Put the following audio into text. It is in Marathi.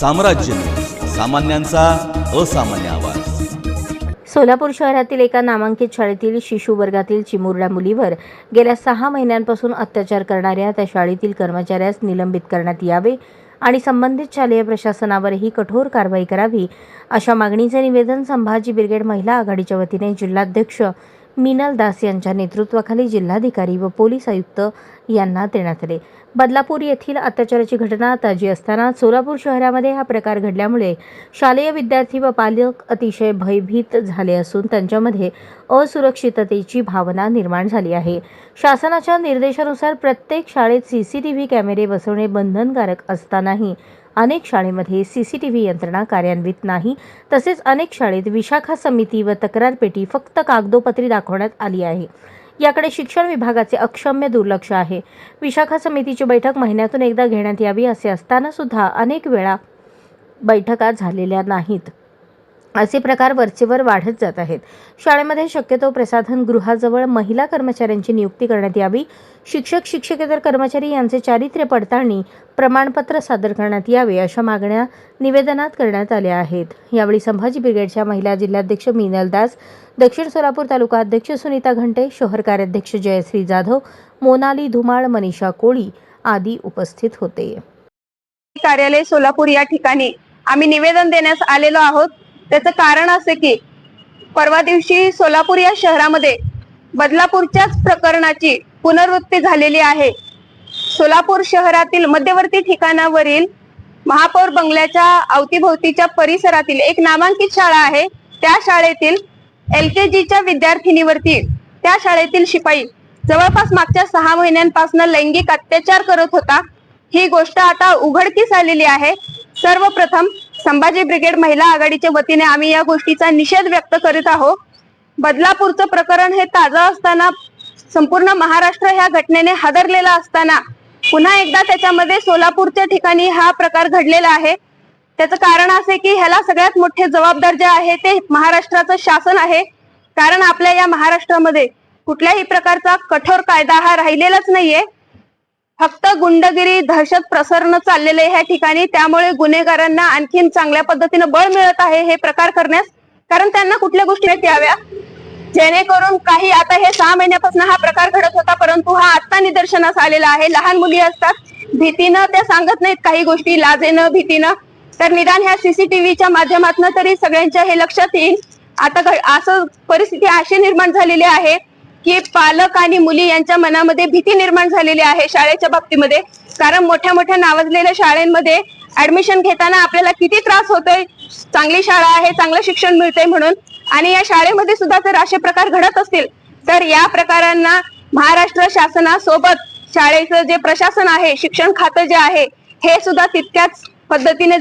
साम्राज्य. सामान्यांचा असामान्य आवाज. सोलापूर शहरातील एका नामांकित शाळेतील शिशु वर्गातील चिमुरड्या मुलीवर गेल्या सहा महिन्यांपासून अत्याचार करणाऱ्या त्या शाळेतील कर्मचाऱ्यास निलंबित करण्यात यावे आणि संबंधित शालेय प्रशासनावरही कठोर कारवाई करावी अशा मागणीचे निवेदन संभाजी ब्रिगेड महिला आघाडीच्या वतीने जिल्हाध्यक्ष मिनल दास यांच्या नेतृत्वाखाली जिल्हाधिकारी व पोलीस आयुक्त यांना देण्यात आले. बदलापूर येथील अत्याचाराची घटना ताजी असताना सोलापूर शहरामध्ये हा प्रकार घडल्यामुळे शालेय विद्यार्थी व पालक अतिशय भयभीत झाले असून त्यांच्यामध्ये असुरक्षिततेची भावना निर्माण झाली आहे. शासनाच्या निर्देशानुसार प्रत्येक शाळेत सीसीटीव्ही कॅमेरे बसवणे बंधनकारक असतानाही अनेक शाळेमध्ये सीसीटीव्ही यंत्रणा कार्यान्वित नाही. तसेच अनेक शाळेत विशाखा समिती व तक्रार पेटी फक्त कागदोपत्री दाखवण्यात आली आहे. याकडे शिक्षण विभागाचे अक्षम्य दुर्लक्ष आहे. विशाखा समितीची बैठक महिन्यातून एकदा घेण्यात यावी असे असताना सुद्धा अनेक वेळा बैठका झालेल्या नाहीत. असे प्रकार वरचेवर वाढत जात आहेत. शाळेमध्ये शक्यतो प्रसाधन गृहाजवळ महिला कर्मचाऱ्यांची नियुक्ती करण्यात यावी. शिक्षक शिक्षकेतर कर्मचारी यांचे चारित्र्य पडताळणी प्रमाणपत्र सादर करण्यात यावे अशा मागण्या निवेदनात करण्यात आल्या आहेत. यावेळी संभाजी ब्रिगेडच्या महिला जिल्हाध्यक्ष मीनल दास दक्षिण सोलापूर तालुका अध्यक्ष सुनीता घंटे शहर कार्याध्यक्ष जयश्री जाधव मोनाली धुमाळ मनीषा कोळी आदी उपस्थित होते. कार्यालय सोलापूर या ठिकाणी आम्ही निवेदन देण्यास आलेलो आहोत. त्याचं कारण असे की परवा दिवशी सोलापूर या शहरामध्ये बदलापूरच्याच प्रकरणाची पुनर्वृत्ती झालेली आहे. सोलापूर शहरातील मध्यवर्ती ठिकाणावरील महापौर बंगल्याच्या अवतीभोवतीच्या परिसरातील एक नामांकित शाळा आहे. त्या शाळेतील एल के जीच्या विद्यार्थिनीवरती त्या शाळेतील शिपाई जवळपास मागच्या सहा महिन्यांपासून लैंगिक अत्याचार करत होता. ही गोष्ट आता उघडकीस आलेली आहे. सर्वप्रथम संभाजी ब्रिगेड महिला आघाडीच्या वतीने आम्ही या गोष्टीचा निषेध व्यक्त करीत आहोत. बदलापूरचं प्रकरण हे ताजं असताना संपूर्ण महाराष्ट्र ह्या घटनेने हादरलेला असताना पुन्हा एकदा त्याच्यामध्ये सोलापूरच्या ठिकाणी हा प्रकार घडलेला आहे. त्याचं कारण असे की ह्याला सगळ्यात मोठे जबाबदार जे आहे ते महाराष्ट्राचं शासन आहे. कारण आपल्या या महाराष्ट्रामध्ये कुठल्याही प्रकारचा कठोर कायदा हा राहिलेलाच नाहीये. फक्त गुंडगिरी दहशत प्रसरणं चाललेले ह्या ठिकाणी. त्यामुळे गुन्हेगारांना आणखीन चांगल्या पद्धतीनं बळ मिळत आहे हे प्रकार करण्यास. कारण त्यांना कुठल्या गोष्टी याव्या जेणेकरून काही आता हे सहा महिन्यापासून हा प्रकार घडत होता परंतु हा आता निदर्शनास आलेला आहे. लहान मुली असतात भीतीनं त्या सांगत नाहीत काही गोष्टी लाजेनं भीतीनं. तर निदान ह्या सीसीटीव्हीच्या माध्यमातून तरी सगळ्यांच्या हे लक्षात येईल. आता असं परिस्थिती अशी निर्माण झालेली आहे की पालक आणि मुली यांच्या मनामध्ये भीती निर्माण झालेली आहे शाळेच्या बाबतीमध्ये. कारण मोठ्या मोठ्या नावाजलेल्या शाळेमध्ये ऍडमिशन घेताना आपल्याला किती त्रास होतोय. चांगली शाळा आहे चांगलं शिक्षण मिळतंय म्हणून. आणि या शाळेमध्ये सुद्धा जर असे प्रकार घडत असतील तर या प्रकारांना महाराष्ट्र शासनासोबत शाळेचं जे प्रशासन आहे शिक्षण खातं जे आहे हे सुद्धा तितक्याच पद्धतीने